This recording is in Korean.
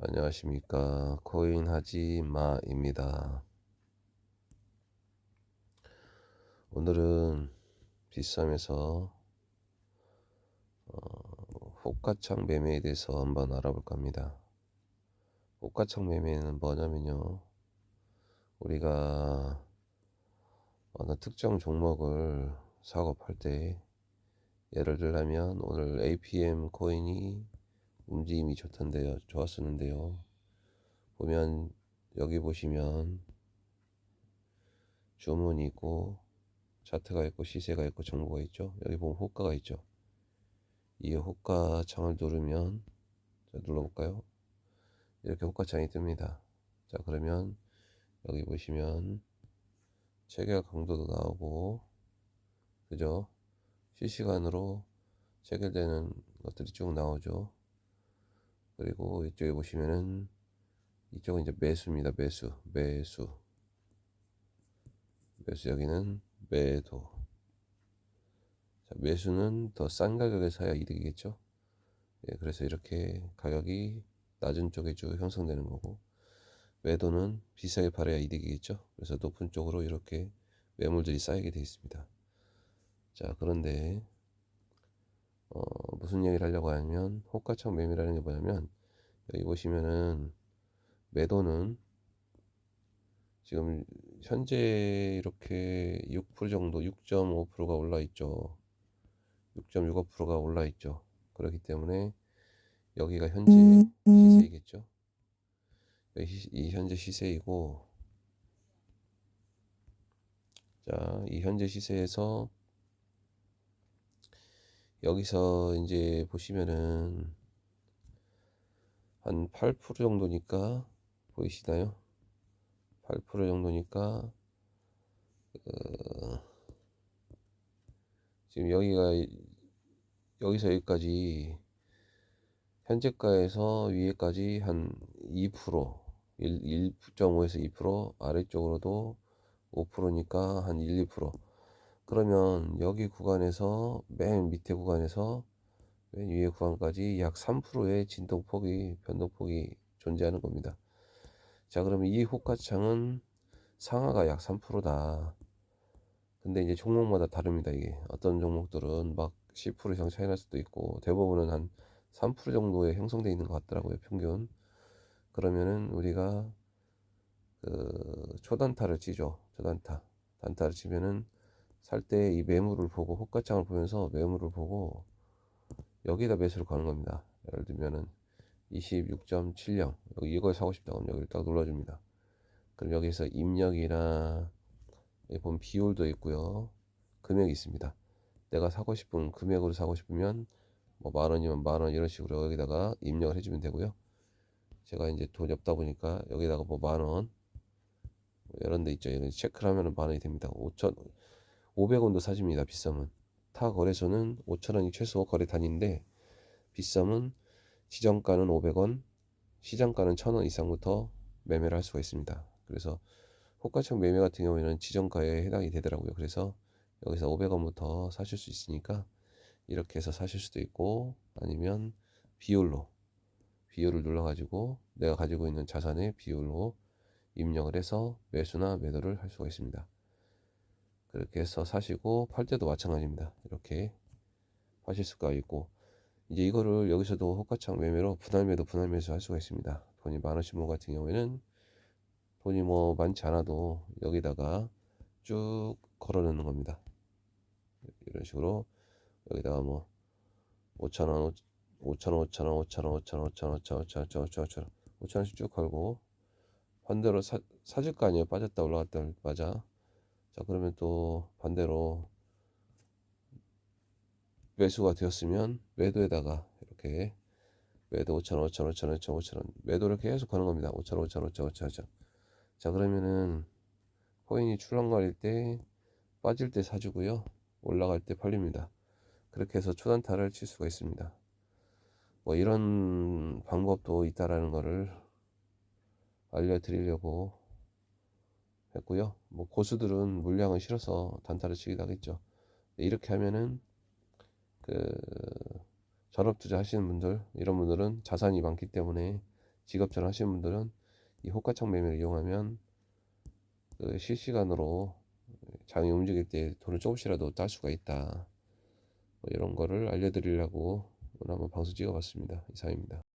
안녕하십니까 코인 하지 마입니다. 오늘은 비쌈에서 어, 호가창 매매에 대해서 한번 알아볼까 합니다. 호가창 매매는 뭐냐면요. 우리가 어느 특정 종목을 사고 팔 때 예를 들자면 오늘 APM 코인이 움직임이 좋던데요. 좋았었는데요. 보면 여기 보시면 주문이 있고 차트가 있고 시세가 있고 정보가 있죠. 여기 보면 호가가 있죠. 이 호가 창을 누르면 자, 눌러볼까요? 이렇게 호가 창이 뜹니다. 자 그러면 여기 보시면 체결 강도도 나오고 그죠? 실시간으로 체결되는 것들이 쭉 나오죠. 그리고 이쪽에 보시면은 이쪽은 이제 매수입니다. 매수, 매수, 매수 여기는 매도. 자, 매수는 더 싼 가격에 사야 이득이겠죠. 예, 그래서 이렇게 가격이 낮은 쪽에 쭉 형성되는 거고 매도는 비싸게 팔아야 이득이겠죠. 그래서 높은 쪽으로 이렇게 매물들이 쌓이게 되어 있습니다. 자, 그런데 어, 무슨 얘기를 하려고 하면 호가창 매매라는 게 뭐냐면 여기 보시면은 매도는 지금 현재 이렇게 6% 정도 6.5%가 올라 있죠. 6.65%가 올라 있죠. 그렇기 때문에 여기가 현재 시세이겠죠? 이 현재 시세이고 자 이 현재 시세에서 여기서 이제 보시면은 한 8% 정도니까 보이시나요? 8% 정도니까 어, 지금 여기가 여기서 여기까지 현재가에서 위에까지 한 2% 1, 1.5에서 2% 아래쪽으로도 5%니까 한 1, 2% 그러면 여기 구간에서 맨 밑에 구간에서 맨 위에 구간까지 약 3%의 진동폭이 변동폭이 존재하는 겁니다. 자 그러면 이 호가창은 상하가 약 3%다. 근데 이제 종목마다 다릅니다 이게 어떤 종목들은 막 10% 이상 차이 날 수도 있고 대부분은 한 3% 정도에 형성되어 있는 것 같더라고요 평균 그러면은 우리가 그 초단타를 치죠 초단타 단타를 치면은 살 때 이 매물을 보고 호가창을 보면서 매물을 보고 여기다 매수를 가는 겁니다. 예를 들면은 26.70 여기 이걸 사고 싶다 그러면 여기를 딱 눌러줍니다. 그럼 여기서 입력이나 여기 보면 비율도 있고요. 금액이 있습니다. 내가 사고 싶은 금액으로 사고 싶으면 뭐 만 원이면 만 원 이런 식으로 여기다가 입력을 해주면 되고요. 제가 이제 돈이 없다 보니까 여기다가 뭐 만 원 이런 데 있죠. 여기 체크를 하면은 만 원이 됩니다. 5천 500원도 사집니다. 비싸면. 타 거래소는 5천원이 최소 거래 단위인데 비싸면 지정가는 500원, 시장가는 1000원 이상부터 매매를 할 수가 있습니다. 그래서 호가청 매매 같은 경우에는 지정가에 해당이 되더라고요. 그래서 여기서 500원부터 사실 수 있으니까 이렇게 해서 사실 수도 있고 아니면 비율로 비율을 눌러가지고 내가 가지고 있는 자산의 비율로 입력을 해서 매수나 매도를 할 수가 있습니다. 그렇게 해서 사시고 팔 때도 마찬가지입니다. 이렇게 하실 수가 있고 이제 이거를 여기서도 호가창 매매로 분할 매도 분할 매수 할 수가 있습니다. 돈이 많으신 분 같은 경우에는 돈이 뭐 많지 않아도 여기다가 쭉 걸어 넣는 겁니다. 이런 식으로 여기다가 뭐 5천원 5천원 5천원 5천원 5천원 5천원 5천원 5천원 5천원 5천원 5천원씩 쭉 걸고 반대로 사, 사질 거 아니에요 빠졌다 올라갔다 맞아 자 그러면 또 반대로 매수가 되었으면 매도에다가 이렇게 매도 5천0 5천0 5천0 5천0 5천0 매도를 계속 하는 겁니다. 5천0 5천0 5천0 5천0 자 그러면은 코인이 출렁거릴 때 빠질 때 사주고요. 올라갈 때 팔립니다. 그렇게 해서 초단타를 칠 수가 있습니다. 뭐 이런 방법도 있다라는 거를 알려드리려고 했고요. 뭐 고수들은 물량을 실어서 단타를 치기도 하겠죠. 이렇게 하면은 그 전업 투자 하시는 분들 이런 분들은 자산이 많기 때문에 직업처럼 하시는 분들은 이 호가창 매매를 이용하면 그 실시간으로 장이 움직일 때 돈을 조금씩이라도 딸 수가 있다. 뭐 이런 거를 알려드리려고 오늘 한번 방송 찍어봤습니다. 이상입니다.